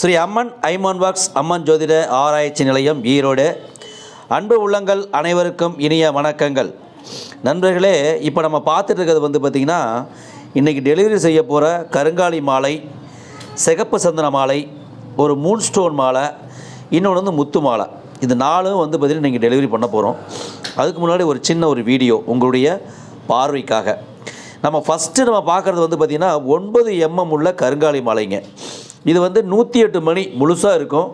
ஸ்ரீ அம்மன் ஐமான் walks அம்மன் ஜோதிட ஆராய்ச்சி நிலையம் ஈரோடு. அன்பு உள்ளங்கள் அனைவருக்கும் இனிய வணக்கங்கள். நண்பர்களே இப்போ நம்ம பார்த்துட்டு இருக்கிறது வந்து பார்த்திங்கன்னா இன்றைக்கி டெலிவரி செய்ய போகிற கருங்காலி மாலை சிகப்பு சந்தன மாலை ஒரு மூன் ஸ்டோன் மாலை இன்னொன்று வந்து முத்து மாலை. இது நாலும் வந்து பார்த்திங்கன்னா நீங்கள் டெலிவரி பண்ண போகிறோம் அதுக்கு முன்னாடி ஒரு சின்ன ஒரு வீடியோ உங்களுடைய பார்வைக்காக. நம்ம ஃபஸ்ட்டு நம்ம பார்க்குறது வந்து பார்த்திங்கன்னா ஒன்பது எம்எம் உள்ள கருங்காலி மாலைங்க. இது வந்து நூற்றி எட்டு மணி முழுசாக இருக்கும்.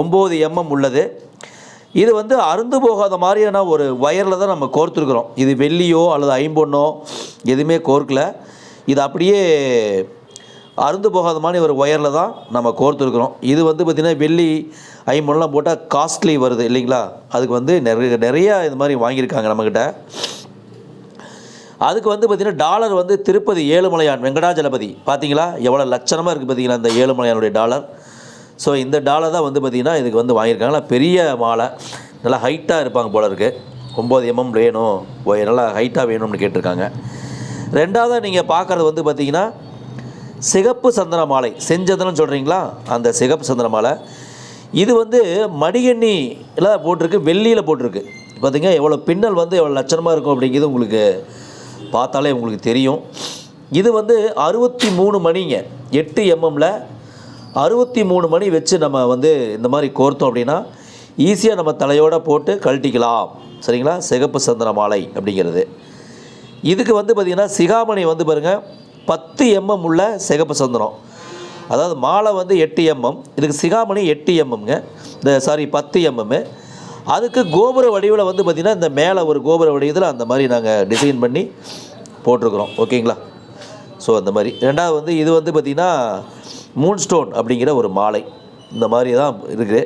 ஒம்பது எம்எம் உள்ளது. இது வந்து அருந்து போகாத மாதிரியான ஒரு வயரில் தான் நம்ம கோர்த்துருக்குறோம். இது வெள்ளியோ அல்லது ஐம்பொண்ணோ எதுவுமே கோர்க்கல. இது அப்படியே அருந்து போகாத மாதிரி ஒரு ஒயரில் தான் நம்ம கோர்த்துருக்குறோம். இது வந்து பார்த்திங்கன்னா வெள்ளி ஐம்பொன்லாம் போட்டால் காஸ்ட்லி வருது இல்லைங்களா? அதுக்கு வந்து நிறைய நிறையா இது மாதிரி வாங்கியிருக்காங்க நம்மக்கிட்ட அதுக்கு வந்து பார்த்திங்கன்னா டாலர் வந்து திருப்பதி ஏழுமலையான் வெங்கடாஜலபதி. பார்த்தீங்களா? எவ்வளோ லட்சணமாக இருக்குது பார்த்தீங்களா அந்த ஏழுமலையானுடைய டாலர்? ஸோ இந்த டாலர் தான் வந்து பார்த்திங்கன்னா இதுக்கு வந்து வாங்கியிருக்காங்களா பெரிய மாலை. நல்லா ஹைட்டாக இருப்பாங்க போல இருக்குது ஒம்பது எம்எம் வேணும். நல்லா ஹைட்டாக வேணும்னு கேட்டிருக்காங்க. ரெண்டாவது நீங்கள் பார்க்குறது வந்து பார்த்திங்கன்னா சிகப்பு சந்தன மாலை. செஞ்சதுன்னு சொல்கிறீங்களா அந்த சிகப்பு சந்தன மாலை. இது வந்து மடிகண்ணியில் போட்டிருக்கு வெள்ளியில் போட்டிருக்கு. பார்த்தீங்க எவ்வளோ பின்னல் வந்து எவ்வளோ லட்சணமாக இருக்கும் அப்படிங்கிறது உங்களுக்கு பார்த்தாலே உங்களுக்கு தெரியும். இது வந்து அறுபத்தி மூணு மணிங்க. எட்டு எம்எம்மில் அறுபத்தி மூணு மணி வச்சு நம்ம வந்து இந்த மாதிரி கோர்த்தோம் அப்படின்னா ஈஸியாக நம்ம தலையோடு போட்டு கழட்டிக்கலாம். சரிங்களா? சிகப்பு சந்தன மாலை அப்படிங்கிறது. இதுக்கு வந்து பார்த்திங்கன்னா சிகாமணி வந்து பாருங்கள் பத்து எம்எம் உள்ள சிகப்பு சந்தனம். அதாவது மாலை வந்து எட்டு எம்எம் இதுக்கு சிகாமணி எட்டு எம்எம்ங்க இந்த சாரி பத்து எம்எம்மு அதுக்கு கோபுர வடிவில் வந்து பார்த்திங்கன்னா இந்த மேலே ஒரு கோபுர வடிவத்தில் அந்த மாதிரி நாங்கள் டிசைன் பண்ணி போட்டிருக்கிறோம். ஓகேங்களா? ஸோ அந்த மாதிரி. ரெண்டாவது வந்து இது வந்து பார்த்திங்கன்னா மூன் ஸ்டோன் அப்படிங்கிற ஒரு மாலை. இந்த மாதிரி தான் இருக்குது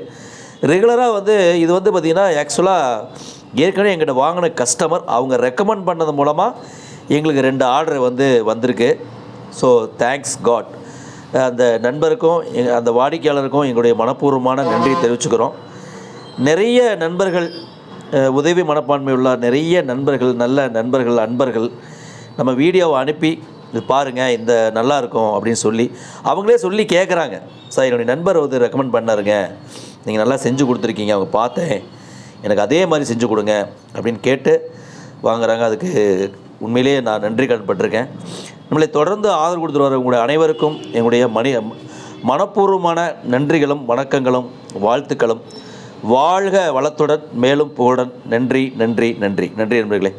ரெகுலராக வந்து இது வந்து பார்த்திங்கன்னா ஆக்சுவலாக ஏற்கனவே எங்கிட்ட வாங்கின கஸ்டமர் அவங்க ரெக்கமெண்ட் பண்ணது மூலமாக எங்களுக்கு ரெண்டு ஆர்டர் வந்து வந்திருக்கு. ஸோ தேங்க்ஸ் காட் அந்த நண்பருக்கும் அந்த வாடிக்கையாளருக்கும் எங்களுடைய மனப்பூர்வமான நன்றியை தெரிவிச்சுக்கிறோம். நிறைய நண்பர்கள் உதவி மனப்பான்மை உள்ள நிறைய நண்பர்கள் நல்ல நண்பர்கள் அன்பர்கள் நம்ம வீடியோவை அனுப்பி இது பாருங்கள் இந்த நல்லா இருக்கும் அப்படின்னு சொல்லி அவங்களே சொல்லி கேட்குறாங்க சார் என்னுடைய நண்பர் வந்து ரெக்கமெண்ட் பண்ணாருங்க. நீங்கள் நல்லா செஞ்சு கொடுத்துருக்கீங்க அவங்க பார்த்தேன். எனக்கு அதே மாதிரி செஞ்சு கொடுங்க அப்படின்னு கேட்டு வாங்குறாங்க. அதுக்கு உண்மையிலேயே நான் நன்றி கடன்பட்டிருக்கேன். நம்மளை தொடர்ந்து ஆதரவு கொடுத்துட்டு வர உங்களுடைய அனைவருக்கும் எங்களுடைய மணி மனப்பூர்வமான நன்றிகளும் வணக்கங்களும் வாழ்த்துக்களும். வாழ்க வளத்துடன் மேலும் புகழுடன். நன்றி நன்றி நன்றி. நன்றி நண்பர்களே.